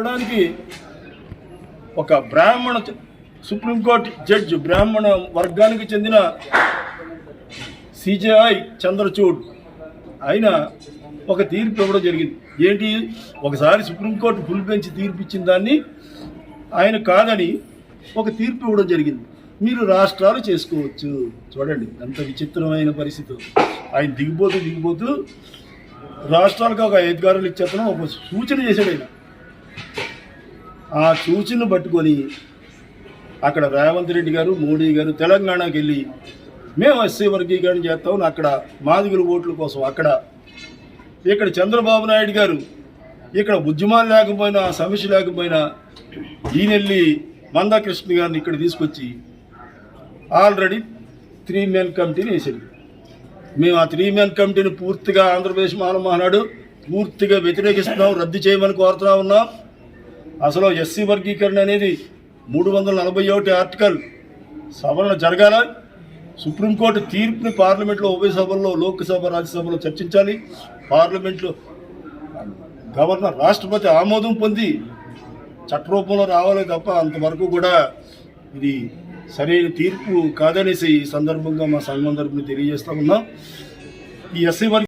చెప్పడానికి ఒక బ్రాహ్మణ సుప్రీంకోర్టు జడ్జి బ్రాహ్మణ వర్గానికి చెందిన సిజేఐ చంద్రచూడ్. ఆయన ఒక తీర్పు ఇవ్వడం జరిగింది. ఏంటి? ఒకసారి సుప్రీంకోర్టు ఫుల్ బెంచ్ తీర్పు ఇచ్చిన దాన్ని ఆయన కాదని ఒక తీర్పు ఇవ్వడం జరిగింది. మీరు రాష్ట్రాలు చేసుకోవచ్చు. చూడండి ఎంత విచిత్రమైన పరిస్థితి. ఆయన దిగిపోతూ దిగిపోతూ రాష్ట్రాలకు ఒక అధికారులు ఇచ్చేతను ఒక సూచన చేశాడు ఆయన. ఆ సూచనను పట్టుకొని అక్కడ రేవంత్ రెడ్డి గారు మోడీ గారు తెలంగాణకి వెళ్ళి మేము ఎస్సీ వర్గీకరణ చేస్తామని అక్కడ మాదిగుల ఓట్ల కోసం అక్కడ ఇక్కడ చంద్రబాబు నాయుడు గారు ఇక్కడ ఉద్యమాలు లేకపోయినా సమస్య లేకపోయినా ఈయన వెళ్ళి మందాకృష్ణ గారిని ఇక్కడ తీసుకొచ్చి ఆల్రెడీ త్రీ మెన్ కమిటీని వేసాడు మేము ఆ త్రీ మెన్ కమిటీని పూర్తిగా ఆంధ్రప్రదేశ్ మానవ మహానాడు పూర్తిగా వ్యతిరేకిస్తున్నాం రద్దు చేయమని కోరుతూ ఉన్నాం. అసలు ఎస్సీ వర్గీకరణ అనేది మూడు వందల నలభై ఒకటి ఆర్టికల్ సవరణ జరగాల? సుప్రీంకోర్టు తీర్పుని పార్లమెంట్లో ఉభయ సభల్లో లోక్సభ రాజ్యసభలో చర్చించాలి. పార్లమెంట్లో గవర్నర్ రాష్ట్రపతి ఆమోదం పొంది చట్టరూపంలో రావాలి తప్ప అంతవరకు కూడా ఇది సరైన తీర్పు కాదనేసి ఈ సందర్భంగా మా సంఘం తరపున తెలియజేస్తా ఉన్నాం. ఈ ఎస్సీ వర్గ